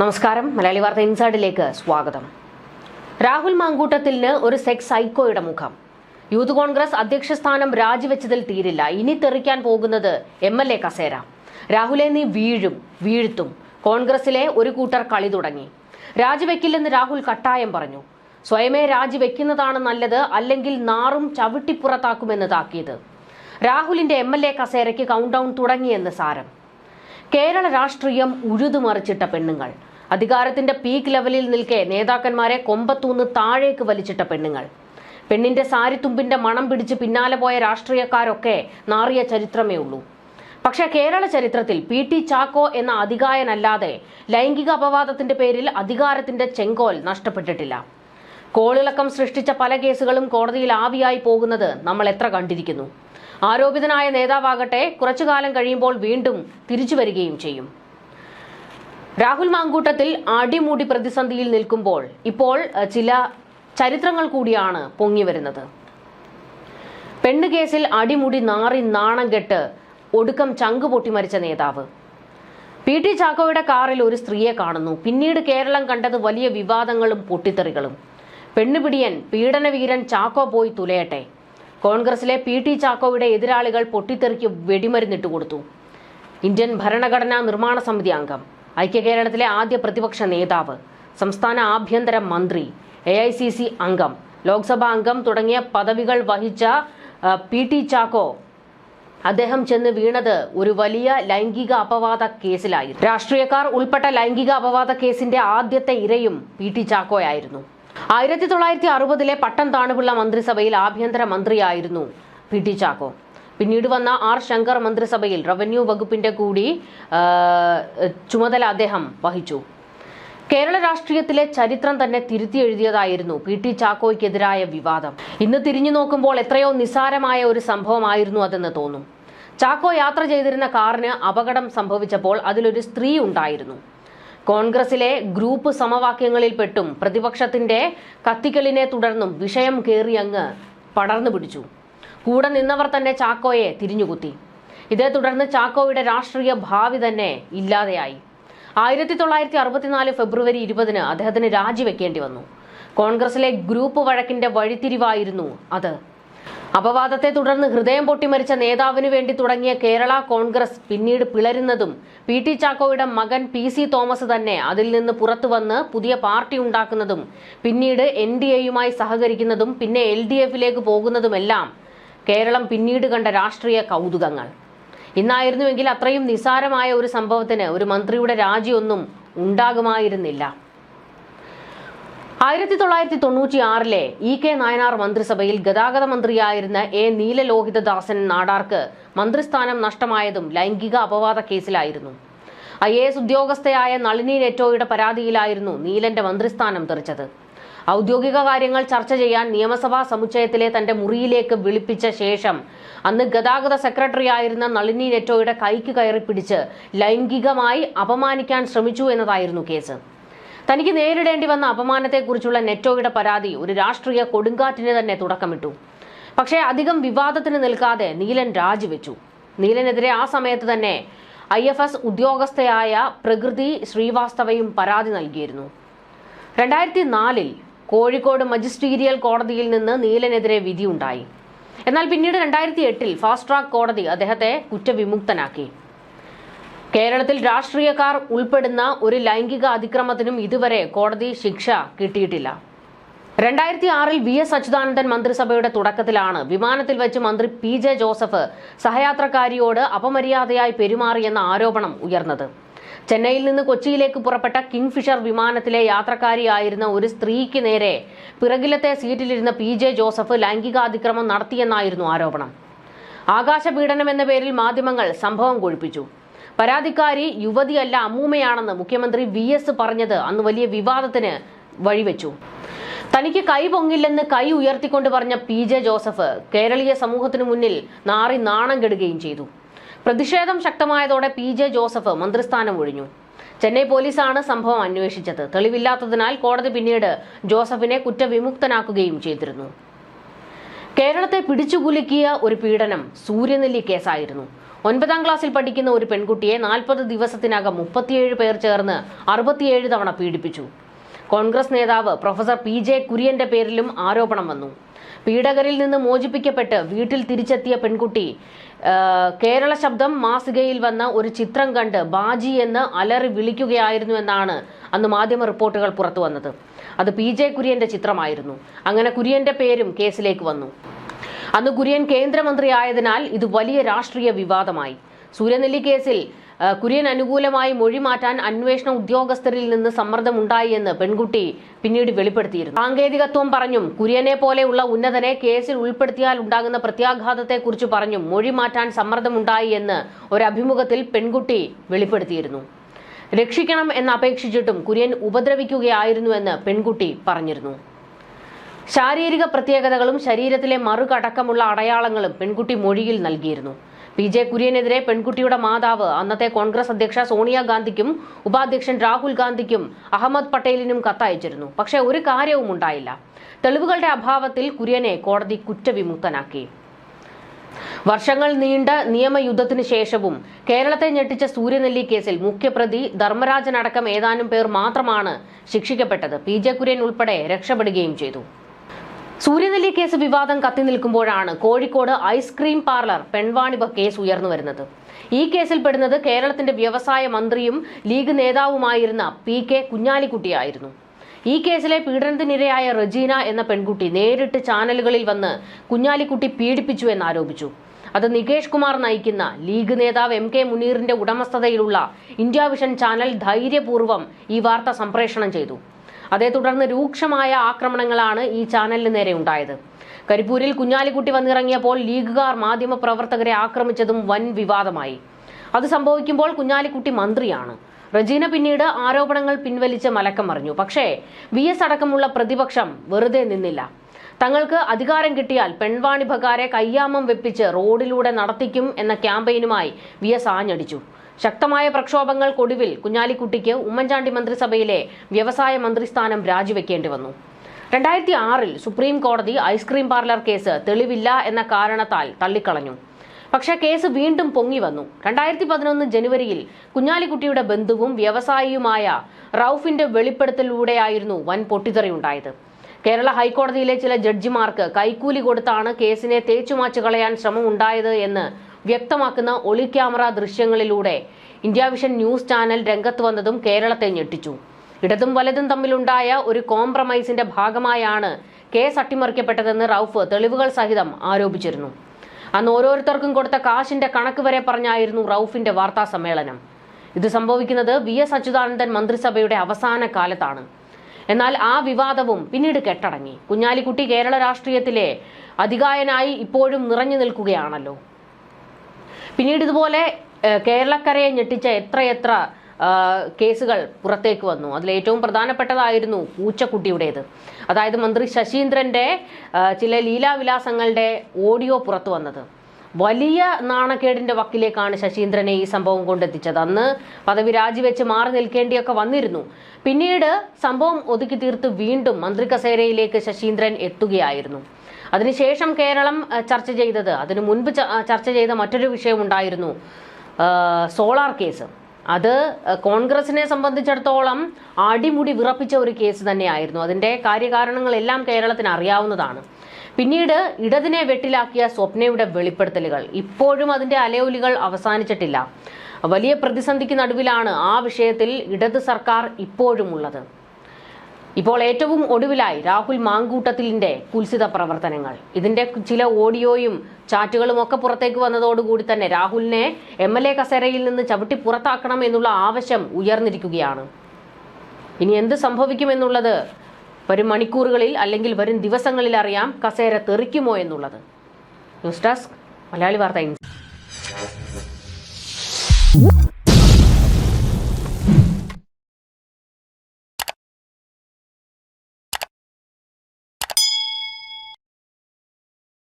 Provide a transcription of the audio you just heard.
നമസ്കാരം. മലയാളി വാർത്ത ഇൻസൈഡിലേക്ക് സ്വാഗതം. രാഹുൽ മാങ്കൂട്ടത്തിന് ഒരു സെക്സ് സൈക്കോയുടെ മുഖം. യൂത്ത് കോൺഗ്രസ് അധ്യക്ഷ സ്ഥാനം രാജിവെച്ചതിൽ തീരില്ല. ഇനി തെറിക്കാൻ പോകുന്നത് എം എൽ എ കസേര. രാഹുലെ നീ വീഴും വീഴ്ത്തും. കോൺഗ്രസിലെ ഒരു കൂട്ടർ കളി തുടങ്ങി. രാജിവെക്കില്ലെന്ന് രാഹുൽ കട്ടായം പറഞ്ഞു. സ്വയമേ രാജിവെക്കുന്നതാണ് നല്ലത് അല്ലെങ്കിൽ നാറും ചവിട്ടിപ്പുറത്താക്കുമെന്ന് താക്കിയത് രാഹുലിന്റെ എം എൽ എ കസേരയ്ക്ക് കൗണ്ട് ഡൗൺ തുടങ്ങിയെന്ന് സാരം. കേരള രാഷ്ട്രീയം ഉഴുതുമറിച്ചിട്ട പെണ്ണുങ്ങൾ. അധികാരത്തിന്റെ പീക്ക് ലെവലിൽ നിൽക്കെ നേതാക്കന്മാരെ കൊമ്പത്തൂന്ന് താഴേക്ക് വലിച്ചിട്ട പെണ്ണുങ്ങൾ. പെണ്ണിന്റെ സാരിത്തുമ്പിന്റെ മണം പിടിച്ച് പിന്നാലെ പോയ രാഷ്ട്രീയക്കാരൊക്കെ നാറിയ ചരിത്രമേ ഉള്ളൂ. പക്ഷെ കേരള ചരിത്രത്തിൽ പി ടി ചാക്കോ എന്ന അധികായനല്ലാതെ ലൈംഗിക അപവാദത്തിന്റെ പേരിൽ അധികാരത്തിന്റെ ചെങ്കോൽ നഷ്ടപ്പെട്ടിട്ടില്ല. കോളിളക്കം സൃഷ്ടിച്ച പല കേസുകളും കോടതിയിൽ ആവിയായി പോകുന്നത് നമ്മൾ എത്ര കണ്ടിരിക്കുന്നു. ആരോപിതനായ നേതാവാകട്ടെ കുറച്ചു കാലം കഴിയുമ്പോൾ വീണ്ടും തിരിച്ചു വരികയും ചെയ്യും. രാഹുൽ മാങ്കൂട്ടത്തിൽ അടിമുടി പ്രതിസന്ധിയിൽ നിൽക്കുമ്പോൾ ഇപ്പോൾ ചില ചരിത്രങ്ങൾ കൂടിയാണ് പൊങ്ങി വരുന്നത്. പെണ്ണ് കേസിൽ അടിമുടി നാറി നാണം കെട്ട് ഒടുക്കം ചങ്ക് പൊട്ടി മരിച്ച നേതാവ്. പി ടി ചാക്കോയുടെ കാറിൽ ഒരു സ്ത്രീയെ കാണുന്നു. പിന്നീട് കേരളം കണ്ടത് വലിയ വിവാദങ്ങളും പൊട്ടിത്തെറികളും. പെണ്ണുപിടിയൻ പീഡനവീരൻ ചാക്കോ പോയി തുലയട്ടെ. കോൺഗ്രസിലെ പി ടി ചാക്കോയുടെ എതിരാളികൾ പൊട്ടിത്തെറിക്ക് വെടിമരുന്നിട്ട് കൊടുത്തു. ഇന്ത്യൻ ഭരണഘടനാ നിർമ്മാണ സമിതി അംഗം. ഐക്യകേരളത്തിലെ ആദ്യ പ്രതിപക്ഷ നേതാവ് സംസ്ഥാന ആഭ്യന്തര മന്ത്രി എ ഐ സി സി അംഗം ലോക്സഭാ അംഗം തുടങ്ങിയ പദവികൾ വഹിച്ച പി ടി ചാക്കോ അദ്ദേഹം ചെന്ന് വീണത് ഒരു വലിയ ലൈംഗിക അപവാദ കേസിലായി രാഷ്ട്രീയക്കാർ ഉൾപ്പെട്ട ലൈംഗിക അപവാദ കേസിന്റെ ആദ്യത്തെ ഇരയും പി ടി ചാക്കോയായിരുന്നു. ആയിരത്തി തൊള്ളായിരത്തി അറുപതിലെ പട്ടം താണുപിള്ള മന്ത്രിസഭയിൽ ആഭ്യന്തര മന്ത്രിയായിരുന്നു പി ടി ചാക്കോ. പിന്നീട് വന്ന ആർ ശങ്കർ മന്ത്രിസഭയിൽ റവന്യൂ വകുപ്പിന്റെ കൂടി ചുമതല അദ്ദേഹം വഹിച്ചു. കേരള രാഷ്ട്രീയത്തിലെ ചരിത്രം തന്നെ തിരുത്തി എഴുതിയതായിരുന്നു പി ടി ചാക്കോയ്ക്കെതിരായ വിവാദം. ഇന്ന് തിരിഞ്ഞു നോക്കുമ്പോൾ എത്രയോ നിസ്സാരമായ ഒരു സംഭവമായിരുന്നു അതെന്ന് തോന്നും. ചാക്കോ യാത്ര ചെയ്തിരുന്ന കാറിന് അപകടം സംഭവിച്ചപ്പോൾ അതിലൊരു സ്ത്രീ ഉണ്ടായിരുന്നു. കോൺഗ്രസിലെ ഗ്രൂപ്പ് സമവാക്യങ്ങളിൽപ്പെട്ടും പ്രതിപക്ഷത്തിന്റെ കത്തിക്കലിനെ തുടർന്നും വിഷയം കയറി അങ്ങ് പടർന്നു പിടിച്ചു. കൂടെ നിന്നവർ തന്നെ ചാക്കോയെ തിരിഞ്ഞുകുത്തി. ഇതേ തുടർന്ന് ചാക്കോയുടെ രാഷ്ട്രീയ ഭാവി തന്നെ ഇല്ലാതെയായി. ആയിരത്തി തൊള്ളായിരത്തി അറുപത്തിനാല് ഫെബ്രുവരി ഇരുപതിന് അദ്ദേഹത്തിന് രാജിവെക്കേണ്ടി വന്നു. കോൺഗ്രസിലെ ഗ്രൂപ്പ് വഴക്കിന്റെ വഴിത്തിരിവായിരുന്നു അത്. അപവാദത്തെ തുടർന്ന് ഹൃദയം പൊട്ടിമരിച്ച നേതാവിനു വേണ്ടി തുടങ്ങിയ കേരള കോൺഗ്രസ് പിന്നീട് പിളരുന്നതും പി ടി ചാക്കോയുടെ മകൻ പി സി തോമസ് തന്നെ അതിൽ നിന്ന് പുറത്തു വന്ന് പുതിയ പാർട്ടി ഉണ്ടാക്കുന്നതും പിന്നീട് എൻ ഡി എയുമായി സഹകരിക്കുന്നതും പിന്നെ എൽ ഡി എഫിലേക്ക് പോകുന്നതുമെല്ലാം കേരളം പിന്നീട് കണ്ട രാഷ്ട്രീയ കൗതുകങ്ങൾ. ഇന്നായിരുന്നുവെങ്കിൽ അത്രയും നിസാരമായ ഒരു സംഭവത്തിന് ഒരു മന്ത്രിയുടെ രാജിയൊന്നും ഉണ്ടാകുമായിരുന്നില്ല. ആയിരത്തി തൊള്ളായിരത്തി തൊണ്ണൂറ്റി ആറിലെ ഇ കെ നായനാർ മന്ത്രിസഭയിൽ ഗതാഗത മന്ത്രിയായിരുന്ന എ നീലലോഹിതദാസൻ നാടാർക്ക് മന്ത്രിസ്ഥാനം നഷ്ടമായതും ലൈംഗിക അപവാദ കേസിലായിരുന്നു. ഐ എ എസ് ഉദ്യോഗസ്ഥയായ നളിനി നെറ്റോയുടെ പരാതിയിലായിരുന്നു നീലന്റെ മന്ത്രിസ്ഥാനം തെറിച്ചത്. ഔദ്യോഗിക കാര്യങ്ങൾ ചർച്ച ചെയ്യാൻ നിയമസഭാ സമുച്ചയത്തിലെ തന്റെ മുറിയിലേക്ക് വിളിപ്പിച്ച ശേഷം അന്ന് ഗതാഗത സെക്രട്ടറി ആയിരുന്ന നളിനി നെറ്റോയുടെ കൈക്ക് കയറി പിടിച്ച് ലൈംഗികമായി അപമാനിക്കാൻ ശ്രമിച്ചു എന്നതായിരുന്നു കേസ്. തനിക്ക് നേരിടേണ്ടി വന്ന അപമാനത്തെക്കുറിച്ചുള്ള നെറ്റോയുടെ പരാതി ഒരു രാഷ്ട്രീയ കൊടുങ്കാറ്റിന് തന്നെ തുടക്കമിട്ടു. പക്ഷേ അധികം വിവാദത്തിന് നിൽക്കാതെ നീലൻ രാജിവെച്ചു. നീലനെതിരെ ആ സമയത്ത് തന്നെ ഐ എഫ് എസ് ഉദ്യോഗസ്ഥയായ പ്രകൃതി ശ്രീവാസ്തവയും പരാതി നൽകിയിരുന്നു. രണ്ടായിരത്തി നാലിൽ കോഴിക്കോട് മജിസ്റ്റീരിയൽ കോടതിയിൽ നിന്ന് നീലനെതിരെ വിധിയുണ്ടായി. എന്നാൽ പിന്നീട് രണ്ടായിരത്തി എട്ടിൽ ഫാസ്റ്റ് ട്രാക്ക് കോടതി അദ്ദേഹത്തെ കുറ്റവിമുക്തനാക്കി. കേരളത്തിൽ രാഷ്ട്രീയക്കാർ ഉൾപ്പെടുന്ന ഒരു ലൈംഗിക അതിക്രമത്തിനും ഇതുവരെ കോടതി ശിക്ഷ കിട്ടിയിട്ടില്ല. രണ്ടായിരത്തി ആറിൽ വി എസ് അച്യുതാനന്ദൻ മന്ത്രിസഭയുടെ തുടക്കത്തിലാണ് വിമാനത്തിൽ വെച്ച് മന്ത്രി പി ജെ ജോസഫ് സഹയാത്രക്കാരിയോട് അപമര്യാദയായി പെരുമാറിയെന്ന ആരോപണം ഉയർന്നത്. ചെന്നൈയിൽ നിന്ന് കൊച്ചിയിലേക്ക് പുറപ്പെട്ട കിങ്ഫിഷർ വിമാനത്തിലെ യാത്രക്കാരിയായിരുന്ന ഒരു സ്ത്രീക്ക് നേരെ പിറകിലത്തെ സീറ്റിലിരുന്ന പി ജെ ജോസഫ് ലൈംഗികാതിക്രമം നടത്തിയെന്നായിരുന്നു ആരോപണം. ആകാശപീഡനം എന്ന പേരിൽ മാധ്യമങ്ങൾ സംഭവം കൊഴിപ്പിച്ചു. പരാതിക്കാരി യുവതിയല്ല അമ്മൂമ്മയാണെന്ന് മുഖ്യമന്ത്രി വി എസ് പറഞ്ഞത് അന്ന് വലിയ വിവാദത്തിന് വഴിവെച്ചു. തനിക്ക് കൈ പൊങ്ങില്ലെന്ന് കൈ ഉയർത്തിക്കൊണ്ട് പറഞ്ഞ പി ജെ ജോസഫ് കേരളീയ സമൂഹത്തിനു മുന്നിൽ നാറി നാണം കെടുകയും ചെയ്തു. പ്രതിഷേധം ശക്തമായതോടെ പി ജെ ജോസഫ് മന്ത്രിസ്ഥാനം ഒഴിഞ്ഞു. ചെന്നൈ പോലീസാണ് സംഭവം അന്വേഷിച്ചത്. തെളിവില്ലാത്തതിനാൽ കോടതി പിന്നീട് ജോസഫിനെ കുറ്റവിമുക്തനാക്കുകയും ചെയ്തിരുന്നു. കേരളത്തെ പിടിച്ചുകുലുക്കിയ ഒരു പീഡനം സൂര്യനെല്ലി കേസായിരുന്നു. ഒൻപതാം ക്ലാസ്സിൽ പഠിക്കുന്ന ഒരു പെൺകുട്ടിയെ നാൽപ്പത് ദിവസത്തിനകം മുപ്പത്തിയേഴ് പേർ ചേർന്ന് അറുപത്തിയേഴ് തവണ പീഡിപ്പിച്ചു. കോൺഗ്രസ് നേതാവ് പ്രൊഫസർ പി ജെ കുര്യന്റെ പേരിലും ആരോപണം വന്നു. പീഡകരിൽ നിന്ന് മോചിപ്പിക്കപ്പെട്ട് വീട്ടിൽ തിരിച്ചെത്തിയ പെൺകുട്ടി കേരള ശബ്ദം മാസികയിൽ വന്ന ഒരു ചിത്രം കണ്ട് ബാജി എന്ന് അലറി വിളിക്കുകയായിരുന്നു എന്നാണ് അന്ന് മാധ്യമ റിപ്പോർട്ടുകൾ പുറത്തു വന്നത്. അത് പി ജെ കുര്യന്റെ ചിത്രമായിരുന്നു. അങ്ങനെ കുര്യന്റെ പേരും കേസിലേക്ക് വന്നു. അന്ന് കുര്യൻ കേന്ദ്രമന്ത്രിയായതിനാൽ ഇത് വലിയ രാഷ്ട്രീയ വിവാദമായി. സൂര്യനെല്ലി കേസിൽ കുര്യൻ അനുകൂലമായി മൊഴി മാറ്റാൻ അന്വേഷണ ഉദ്യോഗസ്ഥരിൽ നിന്ന് സമ്മർദ്ദമുണ്ടായി എന്ന് പെൺകുട്ടി പിന്നീട് വെളിപ്പെടുത്തിയിരുന്നു. സാങ്കേതികത്വം പറഞ്ഞും കുര്യനെ പോലെയുള്ള ഉന്നതനെ കേസിൽ ഉൾപ്പെടുത്തിയാൽ ഉണ്ടാകുന്ന പ്രത്യാഘാതത്തെക്കുറിച്ച് പറഞ്ഞും മൊഴി മാറ്റാൻ സമ്മർദ്ദമുണ്ടായി എന്ന് ഒരു അഭിമുഖത്തിൽ പെൺകുട്ടി വെളിപ്പെടുത്തിയിരുന്നു. രക്ഷിക്കണം എന്ന് അപേക്ഷിച്ചിട്ടും കുര്യൻ ഉപദ്രവിക്കുകയായിരുന്നുവെന്ന് പെൺകുട്ടി പറഞ്ഞിരുന്നു. ശാരീരിക പ്രത്യേകതകളും ശരീരത്തിലെ മറുകടക്കമുള്ള അടയാളങ്ങളും പെൺകുട്ടി മൊഴിയിൽ നൽകിയിരുന്നു. പി ജെ കുര്യനെതിരെ പെൺകുട്ടിയുടെ മാതാവ് അന്നത്തെ കോൺഗ്രസ് അധ്യക്ഷ സോണിയാഗാന്ധിക്കും ഉപാധ്യക്ഷൻ രാഹുൽ ഗാന്ധിക്കും അഹമ്മദ് പട്ടേലിനും കത്തയച്ചിരുന്നു. പക്ഷേ ഒരു കാര്യവും ഉണ്ടായില്ല. തെളിവുകളുടെ അഭാവത്തിൽ കുര്യനെ കോടതി കുറ്റവിമുക്തനാക്കി. വർഷങ്ങൾ നീണ്ട നിയമയുദ്ധത്തിന് ശേഷവും കേരളത്തെ ഞെട്ടിച്ച സൂര്യനെല്ലി കേസിൽ മുഖ്യപ്രതി ധർമ്മരാജനടക്കം ഏതാനും പേർ മാത്രമാണ് ശിക്ഷിക്കപ്പെട്ടത്. പി ജെ കുര്യൻ ഉൾപ്പെടെ രക്ഷപ്പെടുകയും ചെയ്തു. സൂര്യനെല്ലി കേസ് വിവാദം കത്തി നിൽക്കുമ്പോഴാണ് കോഴിക്കോട് ഐസ്ക്രീം പാർലർ പെൺവാണിഭ കേസ് ഉയർന്നു വരുന്നത്. ഈ കേസിൽ പെടുന്നത് കേരളത്തിന്റെ വ്യവസായ മന്ത്രിയും ലീഗ് നേതാവുമായിരുന്ന പി കെ കുഞ്ഞാലിക്കുട്ടിയായിരുന്നു. ഈ കേസിലെ പീഡനത്തിനിരയായ റജീന എന്ന പെൺകുട്ടി നേരിട്ട് ചാനലുകളിൽ വന്ന് കുഞ്ഞാലിക്കുട്ടി പീഡിപ്പിച്ചു എന്നാരോപിച്ചു. അത് നികേഷ് കുമാർ നയിക്കുന്ന ലീഗ് നേതാവ് എം കെ മുനീറിന്റെ ഉടമസ്ഥതയിലുള്ള ഇന്ത്യ വിഷൻ ചാനൽ ധൈര്യപൂർവം ഈ വാർത്ത സംപ്രേഷണം ചെയ്തു. അതേ തുടർന്ന് രൂക്ഷമായ ആക്രമണങ്ങളാണ് ഈ ചാനലിന് നേരെ ഉണ്ടായത്. കരിപ്പൂരിൽ കുഞ്ഞാലിക്കുട്ടി വന്നിറങ്ങിയപ്പോൾ ലീഗുകാർ മാധ്യമപ്രവർത്തകരെ ആക്രമിച്ചതും വൻ വിവാദമായി. അത് സംഭവിക്കുമ്പോൾ കുഞ്ഞാലിക്കുട്ടി മന്ത്രിയാണ്. റജീന പിന്നീട് ആരോപണങ്ങൾ പിൻവലിച്ച് മലക്കം മറിഞ്ഞു. പക്ഷേ വി എസ് അടക്കമുള്ള പ്രതിപക്ഷം വെറുതെ നിന്നില്ല. തങ്ങൾക്ക് അധികാരം കിട്ടിയാൽ പെൺവാണിഭക്കാരെ കയ്യാമം വെപ്പിച്ച് റോഡിലൂടെ നടത്തിക്കും എന്ന ക്യാമ്പയിനുമായി വി എസ് ആഞ്ഞടിച്ചു. ശക്തമായ പ്രക്ഷോഭങ്ങൾക്കൊടുവിൽ കുഞ്ഞാലിക്കുട്ടിക്ക് ഉമ്മൻചാണ്ടി മന്ത്രിസഭയിലെ വ്യവസായ മന്ത്രിസ്ഥാനം രാജിവെക്കേണ്ടി വന്നു. രണ്ടായിരത്തി ആറിൽ സുപ്രീം കോടതി ഐസ്ക്രീം പാർലർ കേസ് തെളിവില്ല എന്ന കാരണത്താൽ തള്ളിക്കളഞ്ഞു. പക്ഷെ കേസ് വീണ്ടും പൊങ്ങി വന്നു. രണ്ടായിരത്തി പതിനൊന്ന് ജനുവരിയിൽ കുഞ്ഞാലിക്കുട്ടിയുടെ ബന്ധുവും വ്യവസായിയുമായ റൌഫിന്റെ വെളിപ്പെടുത്തലിലൂടെയായിരുന്നു വൻ പൊട്ടിത്തെറിയുണ്ടായത്. കേരള ഹൈക്കോടതിയിലെ ചില ജഡ്ജിമാർക്ക് കൈക്കൂലി കൊടുത്താണ് കേസിനെ തേച്ചുമാച്ചു കളയാൻ ശ്രമം ഉണ്ടായത് എന്ന് വ്യക്തമാക്കുന്ന ഒളി ക്യാമറ ദൃശ്യങ്ങളിലൂടെ ഇന്ത്യ വിഷൻ ന്യൂസ് ചാനൽ രംഗത്ത് വന്നതും കേരളത്തെ ഞെട്ടിച്ചു. ഇടതും വലതും തമ്മിലുണ്ടായ ഒരു കോംപ്രമൈസിന്റെ ഭാഗമായാണ് കേസ് അട്ടിമറിക്കപ്പെട്ടതെന്ന് റൌഫ് തെളിവുകൾ സഹിതം ആരോപിച്ചിരുന്നു. അന്ന് ഓരോരുത്തർക്കും കൊടുത്ത കാശിന്റെ കണക്ക് വരെ പറഞ്ഞായിരുന്നു റൌഫിന്റെ വാർത്താ സമ്മേളനം. ഇത് സംഭവിക്കുന്നത് വി എസ് അച്യുതാനന്ദൻ മന്ത്രിസഭയുടെ അവസാന കാലത്താണ്. എന്നാൽ ആ വിവാദവും പിന്നീട് കെട്ടടങ്ങി. കുഞ്ഞാലിക്കുട്ടി കേരള രാഷ്ട്രീയത്തിലെ അധികായനായി ഇപ്പോഴും നിറഞ്ഞു നിൽക്കുകയാണല്ലോ. പിന്നീട് ഇതുപോലെ കേരളക്കരയെ ഞെട്ടിച്ച എത്രയെത്ര എത്ര കേസുകൾ പുറത്തേക്ക് വന്നു. അതിൽ ഏറ്റവും പ്രധാനപ്പെട്ടതായിരുന്നു പൂച്ചക്കുട്ടിയുടേത്. അതായത് മന്ത്രി ശശീന്ദ്രന്റെ ചില ലീലാവിലാസങ്ങളുടെ ഓഡിയോ പുറത്തു വന്നത്. വലിയ നാണക്കേടിന്റെ വക്കിലേക്കാണ് ശശീന്ദ്രനെ ഈ സംഭവം കൊണ്ടെത്തിച്ചത്. അന്ന് പദവി രാജിവെച്ച് മാറി നിൽക്കേണ്ടിയൊക്കെ വന്നിരുന്നു. പിന്നീട് സംഭവം ഒതുക്കി തീർത്ത് വീണ്ടും മന്ത്രി കസേരയിലേക്ക് ശശീന്ദ്രൻ എത്തുകയായിരുന്നു. അതിനുശേഷം കേരളം ചർച്ച ചെയ്തത്. അതിനു മുൻപ് ചർച്ച ചെയ്ത മറ്റൊരു വിഷയം ഉണ്ടായിരുന്നു സോളാർ കേസ്. അത് കോൺഗ്രസിനെ സംബന്ധിച്ചിടത്തോളം അടിമുടി വിറപ്പിച്ച ഒരു കേസ് തന്നെയായിരുന്നു. അതിന്റെ കാര്യകാരണങ്ങളെല്ലാം കേരളത്തിന് അറിയാവുന്നതാണ്. പിന്നീട് ഇടതിനെ വെട്ടിലാക്കിയ സ്വപ്നയുടെ വെളിപ്പെടുത്തലുകൾ. ഇപ്പോഴും അതിന്റെ അലയൊലികൾ അവസാനിച്ചിട്ടില്ല. വലിയ പ്രതിസന്ധിക്ക് നടുവിലാണ് ആ വിഷയത്തിൽ ഇടത് സർക്കാർ ഇപ്പോഴും ഉള്ളത്. ഇപ്പോൾ ഏറ്റവും ഒടുവിലായി രാഹുൽ മാങ്കൂട്ടത്തിലിന്റെ കുൽസിത പ്രവർത്തനങ്ങൾ. ഇതിന്റെ ചില ഓഡിയോയും ചാറ്റുകളും ഒക്കെ പുറത്തേക്ക് വന്നതോടുകൂടി തന്നെ രാഹുലിനെ എം എൽ എ കസേരയിൽ നിന്ന് ചവിട്ടി പുറത്താക്കണം എന്നുള്ള ആവശ്യം ഉയർന്നിരിക്കുകയാണ്. ഇനി എന്ത് സംഭവിക്കുമെന്നുള്ളത് വരും മണിക്കൂറുകളിൽ അല്ലെങ്കിൽ വരും ദിവസങ്ങളിൽ അറിയാം കസേര തെറിക്കുമോ എന്നുള്ളത്. ന്യൂസ് ഡെസ്ക് മലയാളി വാർത്ത